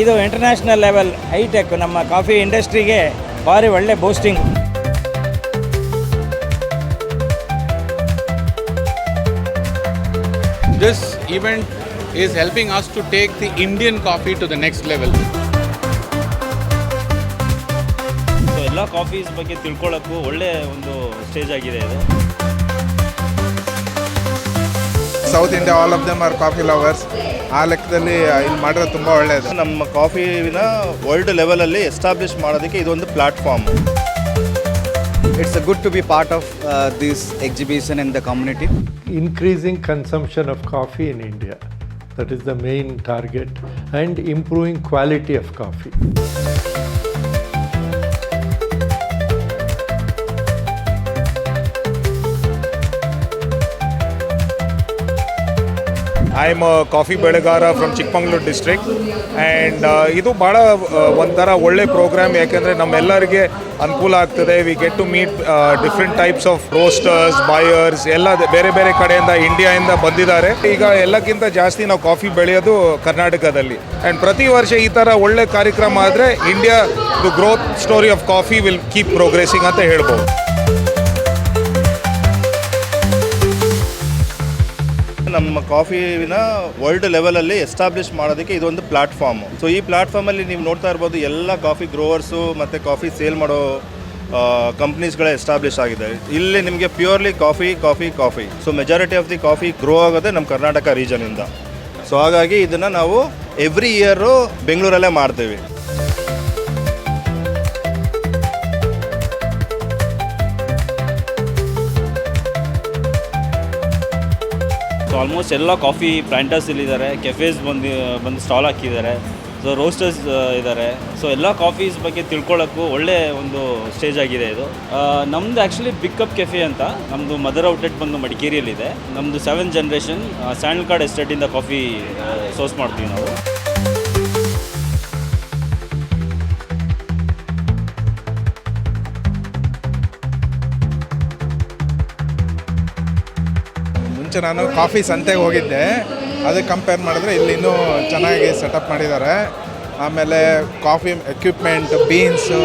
ಇದು international level high tech ನಮ್ಮ coffee ಇಂಡಸ್ಟ್ರಿಗೆ ಭಾರಿ ಒಳ್ಳೆ boosting this event is helping us to take the Indian coffee to the next level so ಎಲ್ಲ coffees ಬಗ್ಗೆ ತಿಳ್ಕೊಳ್ಳೋಕ್ಕೂ ಒಳ್ಳೆ ಒಂದು ಸ್ಟೇಜ್ ಆಗಿದೆ ಇದು. South India all of them are coffee lovers ಆ ಲೆಕ್ಕದಲ್ಲಿ ಇಲ್ಲಿ ಮಾಡಿದ್ರೆ ತುಂಬ ಒಳ್ಳೆಯದು ನಮ್ಮ ಕಾಫಿನ ವರ್ಲ್ಡ್ ಲೆವೆಲಲ್ಲಿ ಎಸ್ಟಾಬ್ಲಿಷ್ ಮಾಡೋದಕ್ಕೆ ಇದೊಂದು platform it's a good to be part of this exhibition in the community increasing consumption of coffee in India that is the main target and improving quality of coffee I am coffee ಬೆಳೆಗಾರ from Chikmagalur district and ಇದು ಭಾಳ ಒಂಥರ ಒಳ್ಳೆ programme ಯಾಕೆಂದರೆ ನಮ್ಮೆಲ್ಲರಿಗೆ ಅನುಕೂಲ ಆಗ್ತದೆ. We get to meet different types of roasters buyers ಎಲ್ಲ ಬೇರೆ ಬೇರೆ ಕಡೆಯಿಂದ ಇಂಡಿಯಾಯಿಂದ ಬಂದಿದ್ದಾರೆ. ಈಗ ಎಲ್ಲಕ್ಕಿಂತ ಜಾಸ್ತಿ ನಾವು ಕಾಫಿ ಬೆಳೆಯೋದು ಕರ್ನಾಟಕದಲ್ಲಿ. ಆ್ಯಂಡ್ ಪ್ರತಿ ವರ್ಷ ಈ ಥರ ಒಳ್ಳೆ ಕಾರ್ಯಕ್ರಮ ಆದರೆ India the growth story of coffee will keep progressing ಅಂತ ಹೇಳ್ಬೋದು. ನಮ್ಮ ಕಾಫಿನ ವರ್ಲ್ಡ್ ಲೆವೆಲಲ್ಲಿ ಎಸ್ಟಾಬ್ಲಿಷ್ ಮಾಡೋದಕ್ಕೆ ಇದೊಂದು ಪ್ಲಾಟ್ಫಾರ್ಮ್. ಸೊ ಈ ಪ್ಲಾಟ್ಫಾರ್ಮಲ್ಲಿ ನೀವು ನೋಡ್ತಾ ಇರ್ಬೋದು ಎಲ್ಲ ಕಾಫಿ ಗ್ರೋವರ್ಸು ಮತ್ತು ಕಾಫಿ ಸೇಲ್ ಮಾಡೋ ಕಂಪ್ನೀಸ್ಗಳೇ ಎಸ್ಟಾಬ್ಲಿಷ್ ಆಗಿದೆ ಇಲ್ಲಿ ನಿಮಗೆ purely coffee coffee coffee. So majority of the coffee grow ಆಗೋದೇ ನಮ್ಮ ಕರ್ನಾಟಕ ರೀಜನಿಂದ ಸೊ ಹಾಗಾಗಿ ಇದನ್ನು ನಾವು ಎವ್ರಿ ಇಯರು ಬೆಂಗಳೂರಲ್ಲೇ ಮಾಡ್ತೀವಿ. ಆಲ್ಮೋಸ್ಟ್ ಎಲ್ಲ ಕಾಫಿ ಪ್ಲ್ಯಾಂಟರ್ಸ್ ಇಲ್ಲಿದ್ದಾರೆ ಕೆಫೇಸ್ ಬಂದು ಬಂದು ಸ್ಟಾಲ್ ಹಾಕಿದ್ದಾರೆ ಸೊ ರೋಸ್ಟರ್ಸ್ ಇದ್ದಾರೆ. ಸೊ ಎಲ್ಲ ಕಾಫೀಸ್ ಬಗ್ಗೆ ತಿಳ್ಕೊಳ್ಳೋಕ್ಕೂ ಒಳ್ಳೆ ಒಂದು ಸ್ಟೇಜ್ ಆಗಿದೆ ಇದು. ನಮ್ಮದು ಆ್ಯಕ್ಚುಲಿ ಬಿಕ್ಕಪ್ ಕೆಫೆ ಅಂತ ನಮ್ಮದು ಮದರ್ ಔಟ್ಲೆಟ್ ಬಂದು ಮಡಿಕೇರಿಯಲ್ಲಿದೆ. ನಮ್ಮದು ಸೆವೆನ್ ಜನ್ರೇಷನ್ ಸ್ಯಾಂಡಲ್ ಕಾರ್ಡ್ ಎಸ್ಟೇಟಿಂದ ಕಾಫಿ ಸೋರ್ಸ್ ಮಾಡ್ತೀವಿ ನಾವು. ಮುಂಚೆ ನಾನು ಕಾಫಿ ಸಂತೆಗೆ ಹೋಗಿದ್ದೆ. ಅದಕ್ಕೆ ಕಂಪೇರ್ ಮಾಡಿದ್ರೆ ಇಲ್ಲಿ ಇನ್ನೂ ಚೆನ್ನಾಗಿ ಸೆಟಪ್ ಮಾಡಿದ್ದಾರೆ. ಆಮೇಲೆ ಕಾಫಿ ಎಕ್ವಿಪ್ಮೆಂಟ್ ಬೀನ್ಸು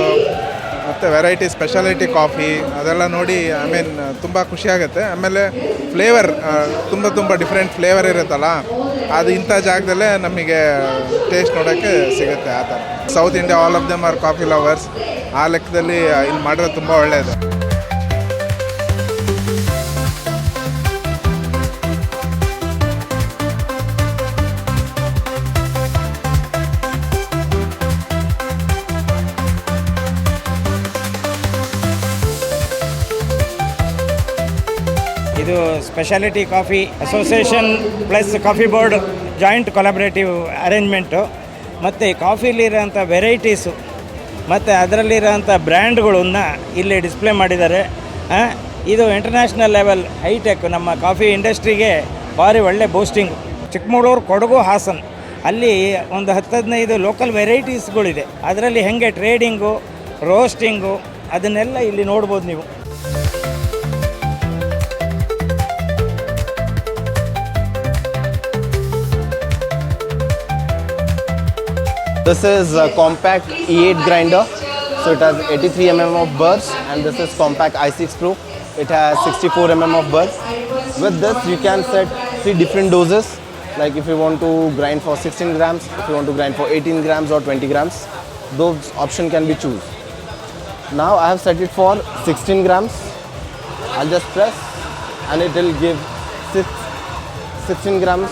ಮತ್ತು ವೆರೈಟಿ ಸ್ಪೆಷಾಲಿಟಿ ಕಾಫಿ ಅದೆಲ್ಲ ನೋಡಿ ಐ ಮೀನ್ ತುಂಬ ಖುಷಿಯಾಗುತ್ತೆ ಆಮೇಲೆ ಫ್ಲೇವರ್ ತುಂಬ ತುಂಬ ಡಿಫ್ರೆಂಟ್ ಫ್ಲೇವರ್ ಇರುತ್ತಲ್ಲ, ಅದು ಇಂಥ ಜಾಗದಲ್ಲೇ ನಮಗೆ ಟೇಸ್ಟ್ ನೋಡೋಕ್ಕೆ ಸಿಗುತ್ತೆ ಆ ಥರ. South India all of them are coffee lovers ಆ ಲೆಕ್ಕದಲ್ಲಿ ಇಲ್ಲಿ ಮಾಡಿರೋದು ತುಂಬ ಒಳ್ಳೆಯದು. ಇದು speciality coffee association plus coffee board joint collaborative arrangement ಮತ್ತು ಕಾಫಿಲಿರೋಂಥ ವೆರೈಟೀಸು ಮತ್ತು ಅದರಲ್ಲಿರೋಂಥ ಬ್ರ್ಯಾಂಡ್ಗಳನ್ನು ಇಲ್ಲಿ ಡಿಸ್ಪ್ಲೇ ಮಾಡಿದ್ದಾರೆ. ಇದು ಇಂಟರ್ನ್ಯಾಷನಲ್ ಲೆವೆಲ್ ಹೈಟೆಕ್ ನಮ್ಮ ಕಾಫಿ ಇಂಡಸ್ಟ್ರಿಗೆ ಭಾರಿ ಒಳ್ಳೆ ಬೂಸ್ಟಿಂಗು ಚಿಕ್ಕಮಗಳೂರು ಕೊಡಗು ಹಾಸನ್ ಅಲ್ಲಿ ಒಂದು ಹತ್ತು ಹದಿನೈದು ಲೋಕಲ್ ವೆರೈಟೀಸ್ಗಳಿದೆ ಅದರಲ್ಲಿ ಹೆಂಗೆ ಟ್ರೇಡಿಂಗು ರೋಸ್ಟಿಂಗು ಅದನ್ನೆಲ್ಲ ಇಲ್ಲಿ ನೋಡ್ಬೋದು ನೀವು. This is a compact E8 grinder. So it has 83 mm of burrs and this is compact i6 Pro. It has 64 mm of burrs. With this you can set three different doses. Like if you want to grind for 16 grams, if you want to grind for 18 grams or 20 grams, those option can be choose. Now I have set it for 16 grams. I'll just press and it will give six, 16 grams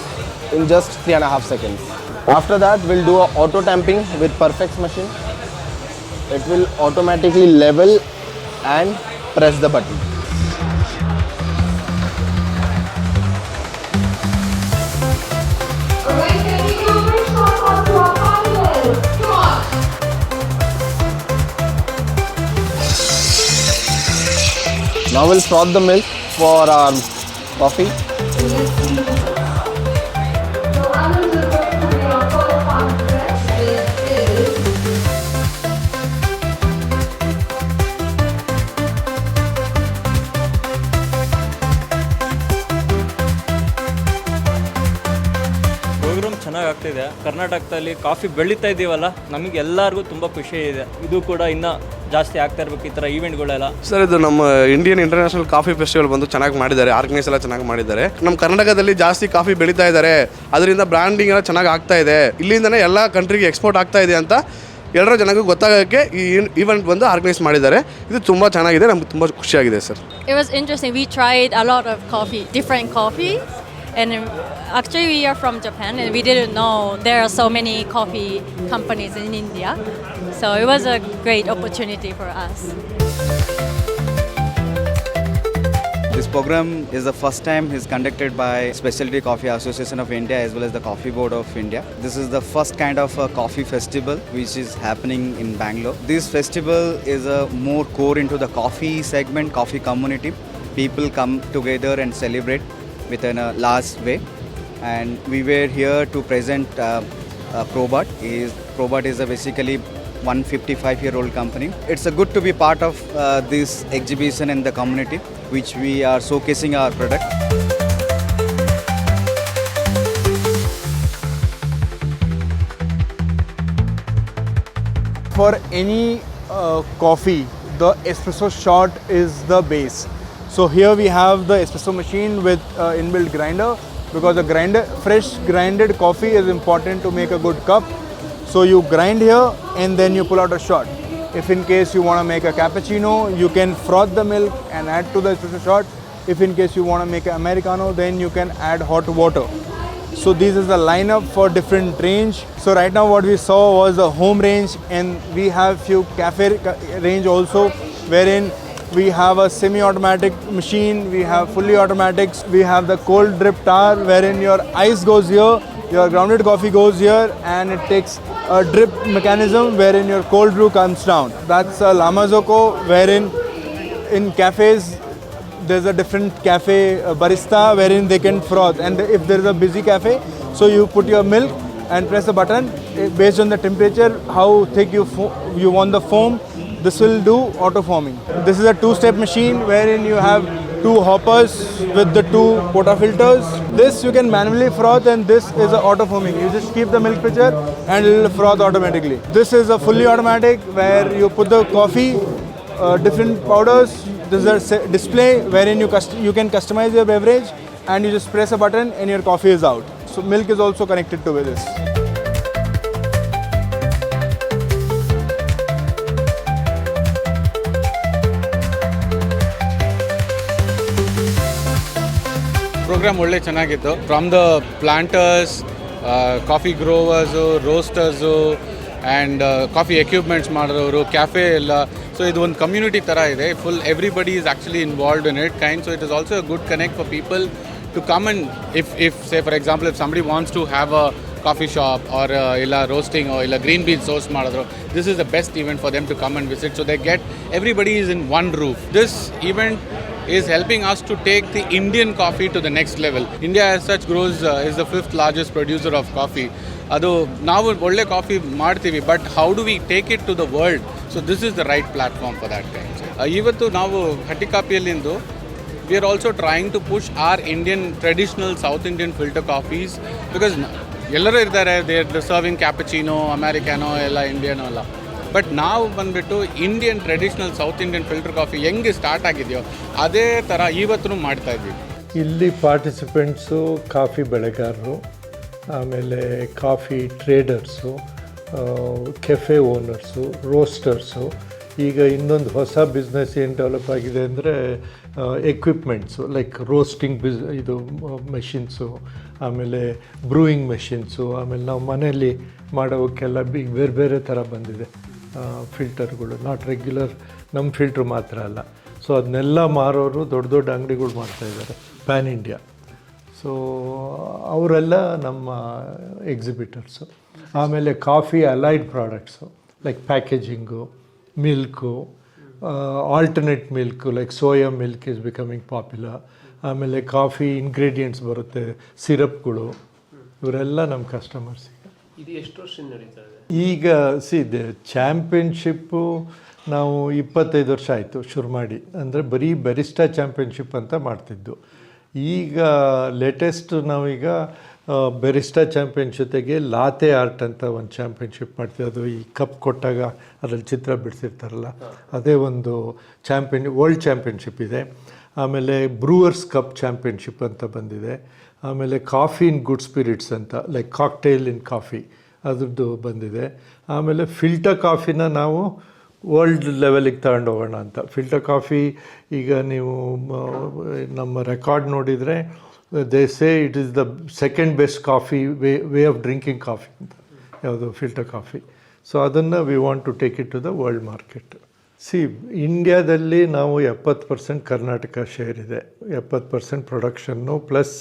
in just three and a half seconds. After that, we'll do a auto tamping with Perfect machine. It will automatically level and press the button. Now we'll froth the milk for our coffee. ಆಗ್ತಿದೆ ಕರ್ನಾಟಕದಲ್ಲಿ coffee ಬೆಳೀತಾ ಇದ್ದೀವಲ್ಲ ನಮಗೆ ಎಲ್ಲರಿಗೂ ತುಂಬ ಖುಷಿ ಇದೆ. ಇದು ಕೂಡ ಇನ್ನೂ ಜಾಸ್ತಿ ಆಗ್ತಾ ಇರ್ಬೇಕು ಈ ಥರ ಈವೆಂಟ್ಗಳೆಲ್ಲ. ಸರ್ ಇದು ನಮ್ಮ ಇಂಡಿಯನ್ ಇಂಟರ್ನ್ಯಾಷನಲ್ ಕಾಫಿ ಫೆಸ್ಟಿವಲ್ ಬಂದು ಚೆನ್ನಾಗಿ ಮಾಡಿದ್ದಾರೆ ಆರ್ಗನೈಸ್ ಎಲ್ಲ ಚೆನ್ನಾಗಿ ಮಾಡಿದ್ದಾರೆ. ನಮ್ಮ ಕರ್ನಾಟಕದಲ್ಲಿ ಜಾಸ್ತಿ ಕಾಫಿ ಬೆಳೀತಾ ಇದ್ದಾರೆ. ಅದರಿಂದ ಬ್ರ್ಯಾಂಡಿಂಗ್ ಎಲ್ಲ ಚೆನ್ನಾಗಿ ಆಗ್ತಾ ಇದೆ. ಇಲ್ಲಿಂದನೇ ಎಲ್ಲ ಕಂಟ್ರಿಗೆ ಎಕ್ಸ್ಪೋರ್ಟ್ ಆಗ್ತಾ ಇದೆ ಅಂತ ಎಲ್ಲರ ಜನಕ್ಕೂ ಗೊತ್ತಾಗೋಕ್ಕೆ ಈ ಈವೆಂಟ್ ಬಂದು ಆರ್ಗನೈಸ್ ಮಾಡಿದ್ದಾರೆ. ಇದು ತುಂಬ ಚೆನ್ನಾಗಿದೆ ನಮ್ಗೆ ತುಂಬ ಖುಷಿಯಾಗಿದೆ sir. It was interesting. We tried a lot of coffee, different coffee. And actually, we are from Japan and we didn't know there are so many coffee companies in India. So it was a great opportunity for us. This program is the first time is conducted by Specialty Coffee Association of India as well as the Coffee Board of India. This is the first kind of a coffee festival which is happening in Bangalore. This festival is a more core into the coffee segment, coffee community. People come together and celebrate within a large way. And we were here to present uh, uh, Probat. Is Probat is a basically 155 year old company. It's a good to be part of uh, this exhibition in the community, which we are showcasing our product. for any uh, coffee, the espresso shot is the base. So here we have the espresso machine with uh, inbuilt grinder because the grinder, fresh grinded coffee is important to make a good cup. So you grind here and then you pull out a shot. If in case you want to make a cappuccino, you can froth the milk and add to the espresso shot. If in case you want to make an americano, then you can add hot water. So this is the lineup for different range. So right now what we saw was the home range and we have few cafe range also wherein we have a semi-automatic machine, we have fully automatics, we have the cold drip tower wherein your ice goes here, your grounded coffee goes here and it takes a drip mechanism wherein your cold brew comes down. That's a Lamazoco wherein in cafes there's a different cafe barista wherein they can froth and if there is a busy cafe so you put your milk and press a button eh, based on the temperature how thick you you want the foam this will do auto foaming this is a two step machine wherein you have two hoppers with the two portafilters this you can manually froth and this is auto foaming you just keep the milk pitcher and it will froth automatically this is a fully automatic where you put the coffee uh, different powders. There's a display wherein you you can customize your beverage and you just press a button and your coffee is out. So milk is also connected to this. Programme ಒಳ್ಳೆ ಚೆನ್ನಾಗಿತ್ತು. From the planters coffee growers roasters and coffee equipments ಮಾಡಿದವರು cafe ಎಲ್ಲ. So ಇದು ಒಂದು community ಥರ ಇದೆ. Full everybody is actually involved in it kind so it is also a good connect for people to come and if if say for example if somebody wants to have a coffee shop or ಇಲ್ಲ roasting ಇಲ್ಲ green bean source ಮಾಡಿದ್ರು this is the best event for them to come and visit so they get everybody is in one roof this event is helping us to take the Indian coffee to the next level. India as such grows uh, is the fifth producer of coffee. ಅದು ನಾವು ಒಳ್ಳೆ coffee ಮಾಡ್ತೀವಿ but how do we take it to the world so this is the right platform for that time ಇವತ್ತು ನಾವು Hatti ಕಾಫಿಯಲ್ಲಿಂದು we are also trying to push our Indian traditional South Indian filter coffees because ಎಲ್ಲರೂ ಇರ್ತಾರೆ. There serving ಕ್ಯಾಪಚಿನೋ ಅಮೇರಿಕಾನೋ ಎಲ್ಲ ಇಂಡಿಯನೋ ಎಲ್ಲ. But ನಾವು ಬಂದುಬಿಟ್ಟು Indian traditional South Indian filter coffee ಹೆಂಗೆ start ಆಗಿದೆಯೋ, ಅದೇ ಥರ ಇವತ್ತು ಮಾಡ್ತಾ ಇದ್ವಿ. ಇಲ್ಲಿ ಪಾರ್ಟಿಸಿಪೆಂಟ್ಸು ಕಾಫಿ ಬೆಳೆಗಾರರು, ಆಮೇಲೆ coffee traders cafe owners roasters ಈಗ ಇನ್ನೊಂದು ಹೊಸ ಬಿಸ್ನೆಸ್ ಏನು ಡೆವಲಪ್ ಆಗಿದೆ ಅಂದರೆ ಎಕ್ವಿಪ್ಮೆಂಟ್ಸು ಲೈಕ್ ರೋಸ್ಟಿಂಗ್ ಬಿಸ್ ಇದು ಮೆಷಿನ್ಸು ಆಮೇಲೆ ಬ್ರೂಯಿಂಗ್ ಮೆಷಿನ್ಸು ಆಮೇಲೆ ನಾವು ಮನೆಯಲ್ಲಿ ಮಾಡೋಕ್ಕೆಲ್ಲ ಬಿ, ಬೇರೆ ಬೇರೆ ಥರ ಬಂದಿದೆ. ಫಿಲ್ಟರ್ಗಳು ನಾಟ್ ರೆಗ್ಯುಲರ್ ನಮ್ಮ ಫಿಲ್ಟ್ರ್ ಮಾತ್ರ ಅಲ್ಲ. ಸೊ ಅದನ್ನೆಲ್ಲ ಮಾರೋರು ದೊಡ್ಡ ದೊಡ್ಡ ಅಂಗಡಿಗಳು ಮಾಡ್ತಾಯಿದ್ದಾರೆ ಪ್ಯಾನ್ ಇಂಡಿಯಾ ಸೊ ಅವರೆಲ್ಲ ನಮ್ಮ ಎಕ್ಸಿಬಿಟರ್ಸು ಆಮೇಲೆ coffee allied products like packaging milk alternate milk like soya milk is becoming popular ಆಮೇಲೆ ಕಾಫಿ ಇಂಗ್ರೀಡಿಯೆಂಟ್ಸ್ ಬರುತ್ತೆ ಸಿರಪ್ಗಳು ಇವರೆಲ್ಲ ನಮ್ಮ ಕಸ್ಟಮರ್ಸ್ ಈಗ. ಸಿ ಇದೆ ಚಾಂಪಿಯನ್ಶಿಪ್ಪು ನಾವು ಇಪ್ಪತ್ತೈದು ವರ್ಷ ಆಯಿತು ಶುರು ಮಾಡಿ. ಅಂದರೆ ಬರೀ ಬರಿಸ್ಟಾ ಚಾಂಪಿಯನ್ಶಿಪ್ ಅಂತ ಮಾಡ್ತಿದ್ದು. ಈಗ ಲೇಟೆಸ್ಟ್ ನಾವೀಗ ಬೆರಿಸ್ಟಾ ಚಾಂಪಿಯನ್ ಜೊತೆಗೆ ಲಾತೆ ಆರ್ಟ್ ಅಂತ ಒಂದು ಚಾಂಪಿಯನ್ಶಿಪ್ ಮಾಡ್ತೀವಿ ಅದು ಈ ಕಪ್ ಕೊಟ್ಟಾಗ ಅದರಲ್ಲಿ ಚಿತ್ರ ಬಿಡಿಸಿರ್ತಾರಲ್ಲ, ಅದೇ ಒಂದು ಚಾಂಪಿಯನ್ ವರ್ಲ್ಡ್ ಚಾಂಪಿಯನ್ಶಿಪ್ ಇದೆ. ಆಮೇಲೆ ಬ್ರೂವರ್ಸ್ ಕಪ್ ಚಾಂಪಿಯನ್ಶಿಪ್ ಅಂತ ಬಂದಿದೆ. ಆಮೇಲೆ ಕಾಫಿ ಇನ್ ಗುಡ್ ಸ್ಪಿರಿಟ್ಸ್ ಅಂತ ಲೈಕ್ ಕಾಕ್ಟೇಲ್ ಇನ್ ಕಾಫಿ ಅದ್ರದ್ದು ಬಂದಿದೆ. ಆಮೇಲೆ ಫಿಲ್ಟರ್ ಕಾಫಿನ ನಾವು ವರ್ಲ್ಡ್ ಲೆವೆಲಿಗೆ ತಗೊಂಡು ಹೋಗೋಣ ಅಂತ. ಫಿಲ್ಟರ್ ಕಾಫಿ ಈಗ ನೀವು ನಮ್ಮ ರೆಕಾರ್ಡ್ ನೋಡಿದರೆ they say it is the second best coffee way way of drinking coffee ಅಂತ ಯಾವುದು ಫಿಲ್ಟರ್ ಕಾಫಿ ಸೊ ಅದನ್ನು we want to take it to the world market see ಇಂಡ್ಯಾದಲ್ಲಿ ನಾವು ಎಪ್ಪತ್ತು ಪರ್ಸೆಂಟ್ ಕರ್ನಾಟಕ ಶೇರ್ ಇದೆ. ಎಪ್ಪತ್ತು percent production plus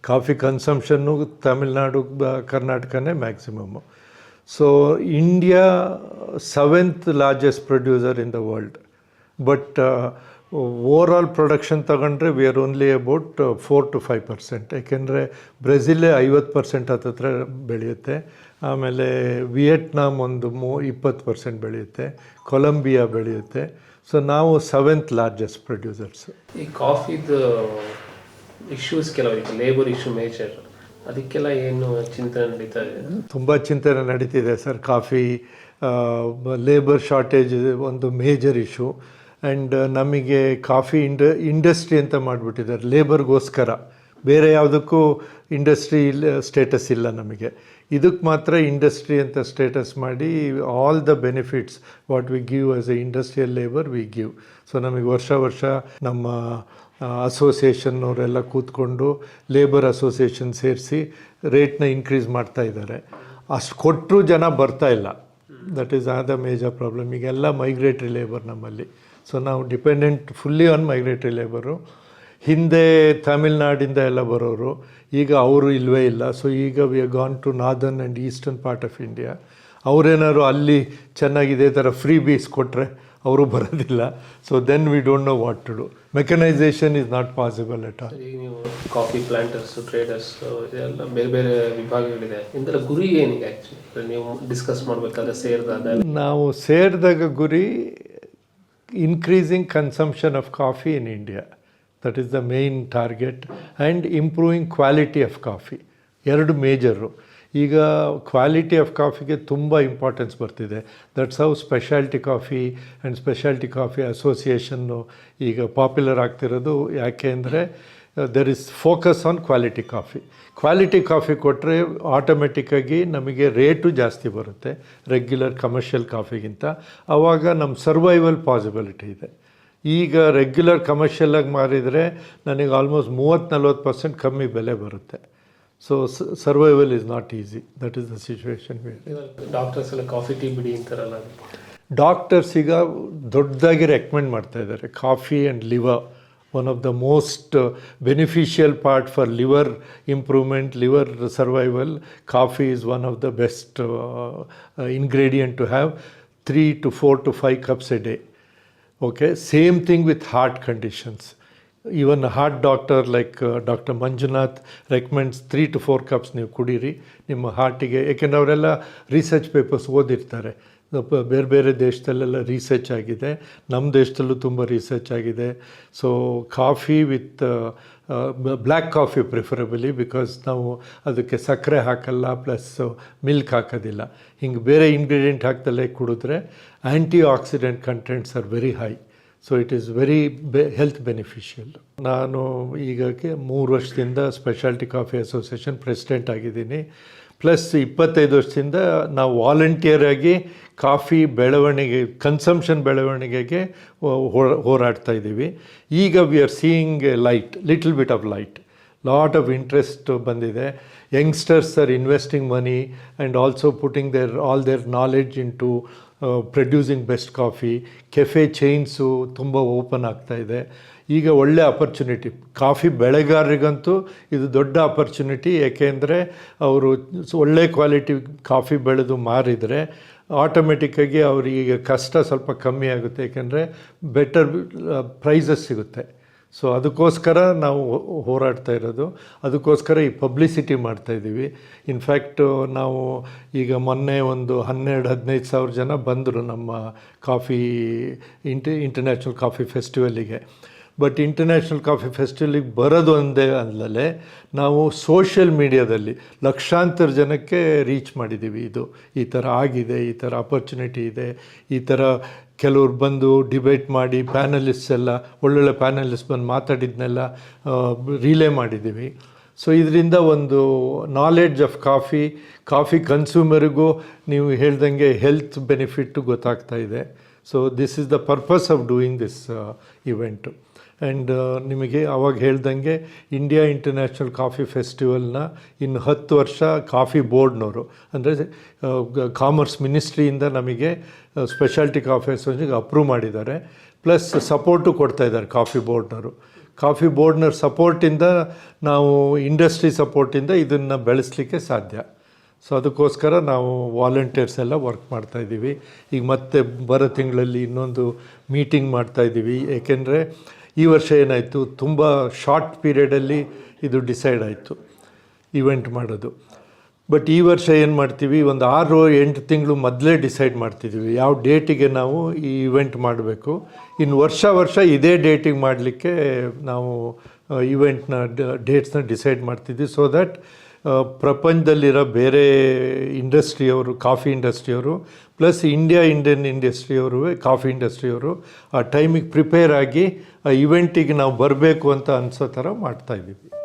coffee consumption Tamil Nadu ಕರ್ನಾಟಕನೇ maximum so India seventh largest producer in the world but over all production ತಗೊಂಡ್ರೆ we are only about four to five percent ಯಾಕೆಂದರೆ ಬ್ರೆಜಿಲೇ ಐವತ್ತು percent ಹತ್ತತ್ರ ಬೆಳೆಯುತ್ತೆ. ಆಮೇಲೆ Vietnam ಒಂದು ಮೂ ಇಪ್ಪತ್ತು ಪರ್ಸೆಂಟ್ ಬೆಳೆಯುತ್ತೆ. ಕೊಲಂಬಿಯಾ ಬೆಳೆಯುತ್ತೆ. ಸೊ ನಾವು ಸೆವೆಂತ್ ಲಾರ್ಜೆಸ್ಟ್ ಪ್ರೊಡ್ಯೂಸರ್ಸ್ ಈ ಕಾಫಿದು ಇಶ್ಯೂಸ್ ಕೆಲವು ಲೇಬರ್ ಇಶ್ಯೂ ಮೇಜರ್ ಅದಕ್ಕೆಲ್ಲ ಏನು ಚಿಂತನೆ ನಡೀತಾ ಇದೆ? ತುಂಬ ಚಿಂತನೆ ನಡೀತಿದೆ ಸರ್. ಕಾಫಿ ಲೇಬರ್ ಶಾರ್ಟೇಜ್ ಒಂದು ಮೇಜರ್ ಇಶ್ಯೂ ಆ್ಯಂಡ್ ನಮಗೆ ಕಾಫಿ ಇಂಡ, ಇಂಡಸ್ಟ್ರಿ ಅಂತ ಮಾಡಿಬಿಟ್ಟಿದ್ದಾರೆ. ಲೇಬರ್ಗೋಸ್ಕರ ಬೇರೆ ಯಾವುದಕ್ಕೂ ಇಂಡಸ್ಟ್ರಿ ಇಲ್ಲ ಸ್ಟೇಟಸ್ ಇಲ್ಲ ನಮಗೆ. ಇದಕ್ಕೆ ಮಾತ್ರ ಇಂಡಸ್ಟ್ರಿ ಅಂತ ಸ್ಟೇಟಸ್ ಮಾಡಿ all the benefits what we give as a industrial labour we give so ನಮಗೆ ವರ್ಷ ವರ್ಷ ನಮ್ಮ ಅಸೋಸಿಯೇಷನ್ನವರೆಲ್ಲ ಕೂತ್ಕೊಂಡು ಲೇಬರ್ ಅಸೋಸಿಯೇಷನ್ ಸೇರಿಸಿ ರೇಟ್ನ ಇನ್ಕ್ರೀಸ್ ಮಾಡ್ತಾ ಇದ್ದಾರೆ. ಅಷ್ಟು ಕೊಟ್ಟರು ಜನ ಬರ್ತಾ ಇಲ್ಲ. That is a the major problem ಈಗೆಲ್ಲ ಮೈಗ್ರೇಟ್ರಿ ಲೇಬರ್ ನಮ್ಮಲ್ಲಿ. ಸೊ ನಾವು dependent fully on migratory labour ಹಿಂದೆ ತಮಿಳ್ನಾಡಿಂದ ಎಲ್ಲ ಬರೋರು ಈಗ ಅವರು ಇಲ್ಲವೇ ಇಲ್ಲ. ಸೊ ಈಗ we are gone to northern and eastern part of India ಅವರೇನಾದ್ರು ಅಲ್ಲಿ ಚೆನ್ನಾಗಿದೆ ಥರ ಫ್ರೀ ಬೀಸ್ ಕೊಟ್ಟರೆ ಅವರು ಬರೋದಿಲ್ಲ. So then we don't know what to do mechanisation is not possible at all ಈಗ ನೀವು ಕಾಫಿ ಪ್ಲಾಂಟರ್ಸ್ ಟ್ರೇಡರ್ಸ್ ಇದೆಲ್ಲ ಬೇರೆ ಬೇರೆ ವಿಭಾಗಗಳಿದೆ. ಇದರ ಗುರಿ ಏನಿದೆ ಆ್ಯಕ್ಚುಲಿ ನೀವು ಡಿಸ್ಕಸ್ ಮಾಡಬೇಕಾದ್ರೆ ಸೇರಿದಾಗ. ನಾವು ಸೇರಿದಾಗ ಗುರಿ increasing consumption of coffee in India that is the main target and improving quality of coffee ಎರಡು ಮೇಜರು ಈಗ ಕ್ವಾಲಿಟಿ ಆಫ್ ಕಾಫಿಗೆ ತುಂಬ ಇಂಪಾರ್ಟೆನ್ಸ್ ಬರ್ತಿದೆ. That's how speciality coffee and speciality coffee association ಈಗ ಪಾಪ್ಯುಲರ್ ಆಗ್ತಿರೋದು. ಯಾಕೆ ಅಂದರೆ there is focus on quality coffee quality coffee ಕೊಟ್ಟರೆ ಆಟೋಮೆಟಿಕ್ಕಾಗಿ ನಮಗೆ ರೇಟು ಜಾಸ್ತಿ ಬರುತ್ತೆ ರೆಗ್ಯುಲರ್ ಕಮರ್ಷಿಯಲ್ ಕಾಫಿಗಿಂತ ಆವಾಗ ನಮ್ಮ ಸರ್ವೈವಲ್ ಪಾಸಿಬಿಲಿಟಿ ಇದೆ. ಈಗ ರೆಗ್ಯುಲರ್ ಕಮರ್ಷಿಯಲಾಗಿ ಮಾರಿದರೆ ನನಗೆ ಆಲ್ಮೋಸ್ಟ್ ಮೂವತ್ತು ನಲ್ವತ್ತು ಪರ್ಸೆಂಟ್ ಕಮ್ಮಿ ಬೆಲೆ ಬರುತ್ತೆ. So survival is not easy that is the situation doctors ಎಲ್ಲ ಕಾಫಿ ಟೀ ಬಿಡಿ ಅಂತಾರಲ್ಲ. ಡಾಕ್ಟರ್ಸ್ ಈಗ ದೊಡ್ಡದಾಗಿ ರೆಕಮೆಂಡ್ ಮಾಡ್ತಾ ಇದ್ದಾರೆ. Coffee and liver one of the most beneficial part for liver improvement liver survival coffee is one of the best ingredient to have three to four to five cups a day okay same thing with heart conditions even heart doctor like doctor Manjunath recommends three to four cups ನೀವು ಕುಡೀರಿ. ನಿಮ್ಮ ಹಾರ್ಟಿಗೆ ಏಕೆಂದರೆ ಅವರೆಲ್ಲ research papers ಓದಿರ್ತಾರೆ. ಬೇರೆ ಬೇರೆ ದೇಶದಲ್ಲೆಲ್ಲ research ಆಗಿದೆ. ನಮ್ಮ ದೇಶದಲ್ಲೂ ತುಂಬ ರಿಸರ್ಚ್ ಆಗಿದೆ. So coffee with black coffee preferably because ನಾವು ಅದಕ್ಕೆ ಸಕ್ಕರೆ ಹಾಕಲ್ಲ ಪ್ಲಸ್ ಮಿಲ್ಕ್ ಹಾಕೋದಿಲ್ಲ. ಹಿಂಗೆ ಬೇರೆ ಇಂಗ್ರೀಡಿಯೆಂಟ್ ಹಾಕ್ದಲ್ಲೇ ಕುಡಿದ್ರೆ antioxidant contents are very high so it is very be health beneficial ನಾನು ಈಗಕ್ಕೆ ಮೂರು ವರ್ಷದಿಂದ ಸ್ಪೆಷಾಲಿಟಿ ಕಾಫಿ ಅಸೋಸಿಯೇಷನ್ ಪ್ರೆಸಿಡೆಂಟ್ ಆಗಿದ್ದೀನಿ. ಪ್ಲಸ್ ಇಪ್ಪತ್ತೈದು ವರ್ಷದಿಂದ ನಾವು ವಾಲಂಟಿಯರ್ ಆಗಿ ಕಾಫಿ ಬೆಳವಣಿಗೆ ಕನ್ಸಂಪ್ಷನ್ ಬೆಳವಣಿಗೆಗೆ ಹೋರಾಡ್ತಾ ಇದ್ದೀವಿ. ಈಗ we are seeing a light little bit of light lot of interest ಬಂದಿದೆ. Youngsters are investing money and also putting their all their knowledge into producing best coffee cafe chains ತುಂಬ open ಆಗ್ತಾ ಇದೆ. ಈಗ ಒಳ್ಳೆ ಅಪರ್ಚುನಿಟಿ ಕಾಫಿ ಬೆಳೆಗಾರರಿಗಂತೂ ಇದು ದೊಡ್ಡ opportunity ಏಕೆಂದರೆ ಅವರು ಒಳ್ಳೆ ಕ್ವಾಲಿಟಿ ಕಾಫಿ ಬೆಳೆದು ಮಾರಿದರೆ ಆಟೋಮೆಟಿಕ್ಕಾಗಿ ಅವರಿಗೆ ಕಷ್ಟ ಸ್ವಲ್ಪ ಕಮ್ಮಿ ಆಗುತ್ತೆ, ಏಕೆಂದರೆ ಬೆಟರ್ ಪ್ರೈಸಸ್ ಸಿಗುತ್ತೆ. ಸೊ ಅದಕ್ಕೋಸ್ಕರ ನಾವು ಹೋರಾಡ್ತಾ ಇರೋದು. ಅದಕ್ಕೋಸ್ಕರ ಈ ಪಬ್ಲಿಸಿಟಿ ಮಾಡ್ತಾ ಇದ್ದೀವಿ. ಇನ್ಫ್ಯಾಕ್ಟು ನಾವು ಈಗ ಮೊನ್ನೆ ಒಂದು ಹನ್ನೆರಡು, ಹದಿನೈದು ಸಾವಿರ ಜನ ಬಂದರು ನಮ್ಮ ಕಾಫಿ, ಇಂಟ ಇಂಟರ್ನ್ಯಾಷನಲ್ ಕಾಫಿ ಫೆಸ್ಟಿವಲಿಗೆ ಬಟ್ ಇಂಟರ್ನ್ಯಾಷನಲ್ ಕಾಫಿ ಫೆಸ್ಟಿವಲಿಗೆ ಬರೋದು ಒಂದೇ ಅಲ್ಲದೆ ನಾವು ಸೋಷಿಯಲ್ ಮೀಡಿಯಾದಲ್ಲಿ ಲಕ್ಷಾಂತರ ಜನಕ್ಕೆ ರೀಚ್ ಮಾಡಿದ್ದೀವಿ ಇದು. ಈ ಥರ ಆಗಿದೆ, ಈ ಥರ ಅಪರ್ಚುನಿಟಿ ಇದೆ, ಈ ಥರ ಕೆಲವ್ರು ಬಂದು ಡಿಬೇಟ್ ಮಾಡಿ ಪ್ಯಾನಲಿಸ್ಟ್ ಎಲ್ಲ, ಒಳ್ಳೊಳ್ಳೆ ಪ್ಯಾನಲಿಸ್ಟ್ ಬಂದು ಮಾತಾಡಿದ್ನೆಲ್ಲ ರಿಲೇ ಮಾಡಿದ್ದೀವಿ ಸೊ ಇದರಿಂದ ಒಂದು ನಾಲೆಡ್ಜ್ ಆಫ್ ಕಾಫಿ ಕಾಫಿ ಕನ್ಸ್ಯೂಮರಿಗೂ ನೀವು ಹೇಳ್ದಂಗೆ ಹೆಲ್ತ್ ಬೆನಿಫಿಟ್ಟು ಗೊತ್ತಾಗ್ತಾ ಇದೆ. So this is the purpose of doing this event and ನಿಮಗೆ ಅವಾಗ ಹೇಳ್ದಂಗೆ ಇಂಡಿಯಾ ಇಂಟರ್ನ್ಯಾಷನಲ್ ಕಾಫಿ ಫೆಸ್ಟಿವಲ್ನ ಇನ್ನು ಹತ್ತು ವರ್ಷ ಕಾಫಿ ಬೋರ್ಡ್ನವರು ಅಂದರೆ ಕಾಮರ್ಸ್ ಮಿನಿಸ್ಟ್ರಿಯಿಂದ ನಮಗೆ ಸ್ಪೆಷಾಲಿಟಿ ಕಾಫಿ ಅಸೋಸಿಯೇಷನ್ಗೆ ಅಪ್ರೂವ್ ಮಾಡಿದ್ದಾರೆ. ಪ್ಲಸ್ ಸಪೋರ್ಟು ಕೊಡ್ತಾ ಇದ್ದಾರೆ ಕಾಫಿ ಬೋರ್ಡ್ನವರು ಕಾಫಿ ಬೋರ್ಡ್ನವ್ರ ಸಪೋರ್ಟಿಂದ ನಾವು ಇಂಡಸ್ಟ್ರಿ ಸಪೋರ್ಟಿಂದ ಇದನ್ನು ಬೆಳೆಸಲಿಕ್ಕೆ ಸಾಧ್ಯ. ಸೊ ಅದಕ್ಕೋಸ್ಕರ ನಾವು ವಾಲಂಟಿಯರ್ಸ್ ಎಲ್ಲ ವರ್ಕ್ ಮಾಡ್ತಾ ಇದ್ದೀವಿ. ಈಗ ಮತ್ತೆ ಬರೋ ತಿಂಗಳಲ್ಲಿ ಇನ್ನೊಂದು ಮೀಟಿಂಗ್ ಮಾಡ್ತಾ ಇದ್ದೀವಿ. ಏಕೆಂದರೆ ಈ ವರ್ಷ ಏನಾಯಿತು? ತುಂಬ ಶಾರ್ಟ್ ಪೀರಿಯಡಲ್ಲಿ ಇದು ಡಿಸೈಡ್ ಆಯಿತು ಇವೆಂಟ್ ಮಾಡೋದು. ಬಟ್ ಈ ವರ್ಷ ಏನು ಮಾಡ್ತೀವಿ? ಒಂದು ಆರು ಎಂಟು ತಿಂಗಳು ಮೊದಲೇ ಡಿಸೈಡ್ ಮಾಡ್ತಿದ್ದೀವಿ ಯಾವ ಡೇಟಿಗೆ ನಾವು ಈ ಇವೆಂಟ್ ಮಾಡಬೇಕು? ಇನ್ನು ವರ್ಷ ವರ್ಷ ಇದೇ ಡೇಟಿಗೆ ಮಾಡಲಿಕ್ಕೆ ನಾವು ಇವೆಂಟ್ನ ಡೇಟ್ಸ್ನ ಡಿಸೈಡ್ ಮಾಡ್ತಿದ್ವಿ. ಸೊ ದ್ಯಾಟ್ ಪ್ರಪಂಚದಲ್ಲಿರೋ ಬೇರೆ ಇಂಡಸ್ಟ್ರಿಯವರು, ಕಾಫಿ ಇಂಡಸ್ಟ್ರಿಯವರು, ಪ್ಲಸ್ ಇಂಡಿಯಾ ಇಂಡಿಯನ್ ಇಂಡಸ್ಟ್ರಿಯವರು, ಕಾಫಿ ಇಂಡಸ್ಟ್ರಿಯವರು ಆ ಟೈಮಿಗೆ ಪ್ರಿಪೇರ್ ಆಗಿ ಆ ಇವೆಂಟಿಗೆ ನಾವು ಬರಬೇಕು ಅಂತ ಅನಿಸೋ ಥರ ಮಾಡ್ತಾಯಿದ್ದೀವಿ